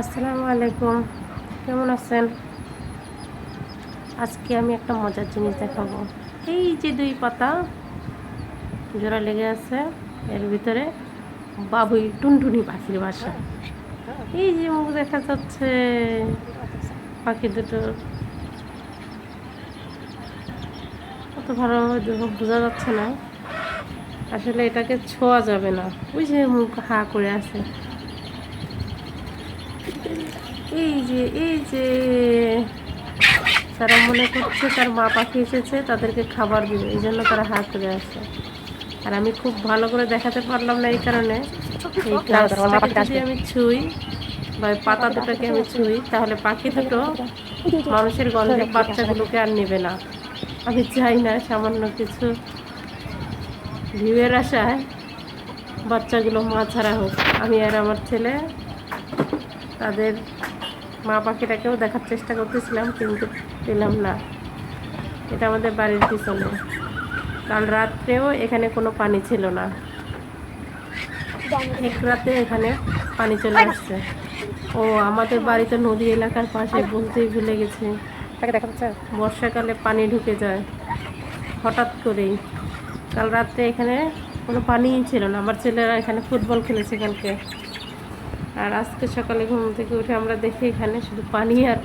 আসসালামু আলাইকুম। কেমন আছেন? আজকে আমি একটা মজার জিনিস দেখাবো। এই যে দুই পাতা জোড়া লেগে আছে, এর ভিতরে বাবুই টুনটুনি পাখির বাসা। এই যে মুখ দেখা যাচ্ছে, পাখি দুটো। অত ভালোভাবে বোঝা যাচ্ছে না। আসলে এটাকে ছোঁয়া যাবে না। ওই যে মুখ হা করে আছে। এই যে এই যে। তারা মনে করছে তার মা পাখি এসেছে তাদেরকে খাবার দিবে এই জন্য তারা হাত করে আসে আর আমি খুব ভালো করে দেখাতে পারলাম না এই কারণে। এই যদি আমি ছুঁই বা পাতা দুটোকে আমি ছুঁই তাহলে পাখি দুটো মানুষের গন্ধে বাচ্চাগুলোকে আর নেবে না। আমি চাই না সামান্য কিছু ভিউয়ের আশায় বাচ্চাগুলো মা ছাড়া হোক। আমি আর আমার ছেলে তাদের মা পাখিটাকেও দেখার চেষ্টা করতেছিলাম কিন্তু পেলাম না। এটা আমাদের বাড়ির পিছনে। কাল রাত্রেও এখানে কোনো পানি ছিল না। এক রাতে এখানে পানি চলে আসছে। ও আমাদের বাড়িতে নদী এলাকার পাশে বলতেই ভুলে গেছে। তাকে দেখা যাচ্ছে? বর্ষাকালে পানি ঢুকে যায় হঠাৎ করেই। কাল রাত্রে এখানে কোনো পানিই ছিল না। আমার ছেলেরা এখানে ফুটবল খেলেছে কালকে। আর আজকে সকালে ঘুম থেকে উঠে আমরা দেখি এখানে শুধু পানি আর